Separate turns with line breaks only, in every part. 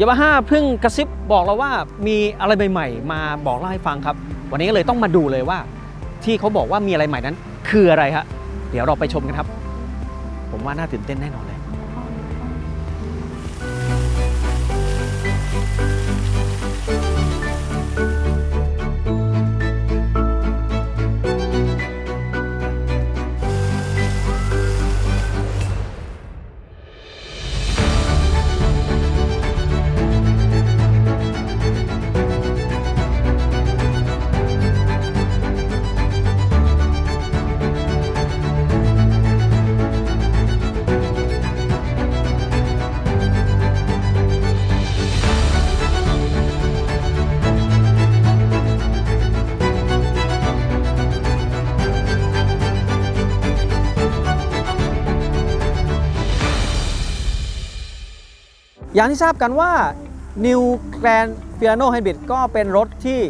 ยามาฮ่าเพิ่งกระซิบบอกเราว่ามีอะไรใหม่ๆ มาบอกเล่าให้ฟังครับ วันนี้ก็เลยต้องมาดูเลยว่า ที่เขาบอกว่ามีอะไรใหม่นั้น คืออะไรฮะเดี๋ยวเราไปชมกันครับ ผมว่าน่าตื่นเต้นแน่นอน อย่างที่ทราบกันว่า New Grand Piano Hybrid ก็เป็นรถที่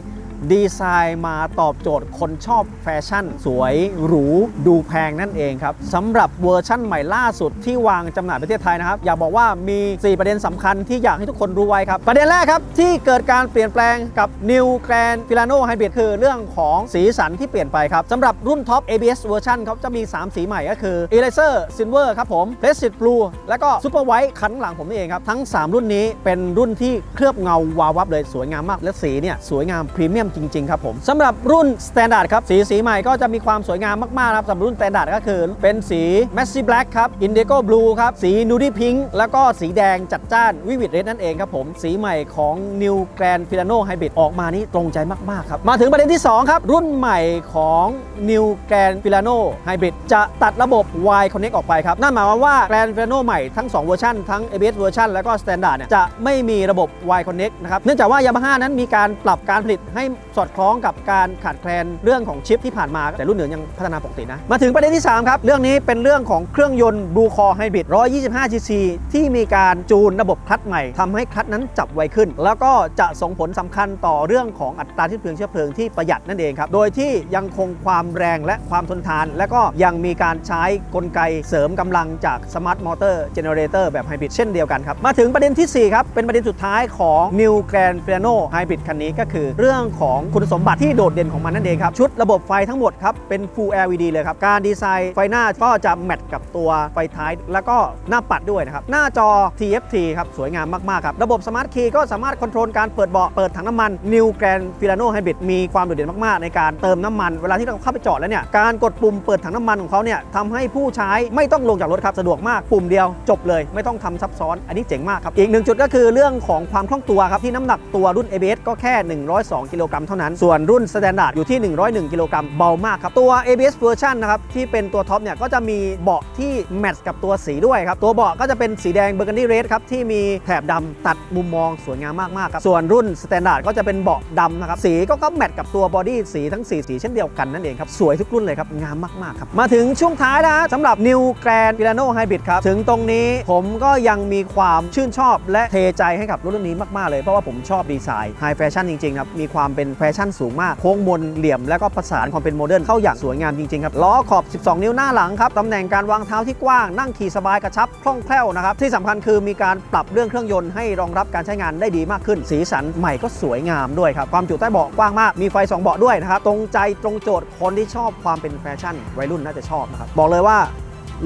ดีไซน์มาตอบโจทย์คนชอบแฟชั่น สวยหรูดูแพงนั่นเองครับสำหรับเวอร์ชั่นใหม่ล่าสุดที่วางจำหน่ายประเทศไทยนะครับ อยากบอกว่ามี 4 ประเด็นสำคัญที่อยากให้ทุกคนรู้ไว้ครับ ประเด็นแรกครับ ที่เกิดการเปลี่ยนแปลงกับ New Grand Fiorano Hybrid คือเรื่องของสีสันที่เปลี่ยนไปครับสำหรับรุ่นท็อป ABS เวอร์ชันเขาจะมี 3 สีใหม่ก็คือ Eraser Silver ครับผม p l a s t i d Blue แล้วก็ Super White คันข้างหลังผมนี่เองครับทั้ง 3 รุ่นนี้เป็นรุ่นที่เคลือบเงาวาววับเลยสวยงามมากและสีเนี่ยสวยงามพรีเมียมจริง ๆ ครับผมสำหรับรุ่น Standard ครับ สีสีใหม่ก็จะมีความสวยงามมาก ๆ ครับสำหรับรุ่น Standard ก็คือเป็นสี Messy Black ครับ Indigo Blue ครับ สี Nudie Pink แล้วก็สีแดงจัดจ้านวิวิดเรดนั่นเองครับผม สีใหม่ของ New Grand Filano Hybrid ออกมานี่ตรงใจมาก ๆ ครับ มาถึงประเด็นที่ 2 ครับ รุ่นใหม่ของ New Grand Filano Hybrid จะตัดระบบ Y Connect ออกไปครับนั่นหมายความว่า Grand Filano ใหม่ทั้ง 2 เวอร์ชันทั้ง ABS เวอร์ชันแล้วก็ Standard เนี่ยจะไม่มีระบบ Y Connect นะครับเนื่องจากว่า Yamaha นั้นมีการปรับการผลิตให้สอดคล้องกับการขาดแคลนเรื่องของชิปที่ผ่านมา แต่รุ่นอื่นยังพัฒนาปกตินะ มาถึงประเด็นที่ 3 ครับ เรื่องนี้เป็นเรื่องของเครื่องยนต์ Blue Core Hybrid 125cc ที่มีการจูนระบบคลัตช์ใหม่ทำให้คลัตช์นั้นจับไวขึ้น แล้วก็จะส่งผลสำคัญต่อเรื่องของอัตราที่เพลิงเชื้อเพลิงที่ประหยัดนั่นเองครับ โดยที่ยังคงความแรงและความทนทาน และก็ยังมีการใช้กลไกเสริมกำลังจาก Smart Motor Generator แบบไฮบริดเช่นเดียวกันครับ มาถึงประเด็นทีสี่ 4 ครับ เป็นประเด็นสุดท้ายของ New Grand Piano Hybrid คันนี้ก็คือเรื่องของคุณสมบัติที่โดดเด่นของมันนั่นเองครับ ชุดระบบไฟทั้งหมดครับ เป็น Full LED เลยครับ การดีไซน์ไฟหน้าก็จะแมทกับตัวไฟท้าย แล้วก็หน้าปัดด้วยนะครับ หน้าจอ TFT ครับ สวยงามมาก ๆ ครับ ระบบ Smart Key ก็สามารถคอนโทรลการเปิดเบาะเปิดถังน้ำมัน New Grand Filano Hybrid มีความโดดเด่นมาก ๆ ในการเติมน้ำมัน เวลาที่เราเข้าไปจอดแล้วเนี่ยการกดปุ่มเปิดถังน้ำมันของเขาเนี่ยทำให้ผู้ใช้ไม่ต้องลงจากรถครับสะดวกมากปุ่มเดียวจบเลย ไม่ต้องทำซับซ้อน อันนี้เจ๋งมากครับอีกหนึ่งจุดก็คือเรื่องของความคล่องตัวครับที่น้ำหนักตัวรุ่น ABS ก็แค่ 102กิโลกรัมเท่านั้น ส่วนรุ่น Standard อยู่ที่ 101 กิโลกรัมเบามากครับ ตัว ABS version นะครับที่เป็นตัวท็อปเนี่ยก็จะมีเบาะที่แมทช์กับตัวสีด้วยครับ ตัวเบาะก็จะเป็นสีแดงเบอร์กันดี้เรดครับที่มีแถบดำตัดมุมมองสวยงามมากๆครับ ส่วนรุ่น Standard ก็จะเป็นเบาะดำนะครับ สีก็ก็แมทช์กับตัวบอดี้สีทั้ง4สีเช่นเดียวกันนั่นเองครับ สวยทุกรุ่นเลยครับ งามมากๆครับ มาถึงช่วงท้ายนะสำหรับ New Grand Pilano Hybrid ครับ ถึงตรงนี้ผมก็ยังมีความชื่นชอบและเทใจให้กับรถรุ่นนี้มากๆเลย เพราะว่าผมชอบดีไซน์ไฮแฟชั่นจริงๆครับ มีความเป็นแฟชั่นสูงมาก โค้งมนเหลี่ยมแล้วก็ประสานความเป็นโมเดิร์นเข้าอย่างสวยงามจริงๆครับล้อขอบ 12 นิ้วหน้าหลังครับตำแหน่งการวางเท้าที่กว้างนั่งขี่สบายกระชับคล่องแคล่วนะครับที่สำคัญคือมีการปรับเรื่องเครื่องยนต์ให้รองรับการใช้งานได้ดีมากขึ้น สีสันใหม่ก็สวยงามด้วยครับความจุใต้เบาะกว้างมากมีไฟสองเบาะด้วยนะครับตรงใจตรงโจทย์คนที่ชอบความเป็นแฟชั่นวัยรุ่นน่าจะชอบนะครับบอกเลยว่า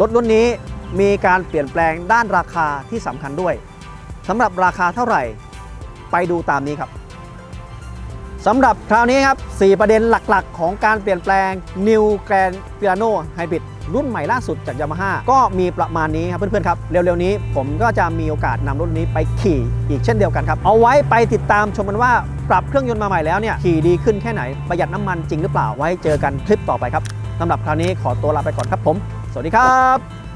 รถรุ่นนี้มีการเปลี่ยนแปลงด้านราคาที่สำคัญด้วยสำหรับราคาเท่าไหร่ ไปดูตามนี้ครับ สำหรับคราวนี้ครับ 4 ประเด็นหลักๆ ของการเปลี่ยนแปลง New Grand Piano Hybrid รุ่นใหม่ล่าสุดจาก Yamaha ก็มีประมาณนี้ครับเพื่อนๆครับ เร็วๆนี้ผมก็จะมีโอกาสนำรถนี้ไปขี่อีกเช่นเดียวกันครับ เอาไว้ไปติดตามชมกันว่าปรับเครื่องยนต์มาใหม่แล้วเนี่ยขี่ดีขึ้นแค่ไหนประหยัดน้ำมันจริงหรือเปล่าไว้เจอกันคลิปต่อไปครับสำหรับคราวนี้ขอตัวลาไปก่อนครับผม สวัสดีครับ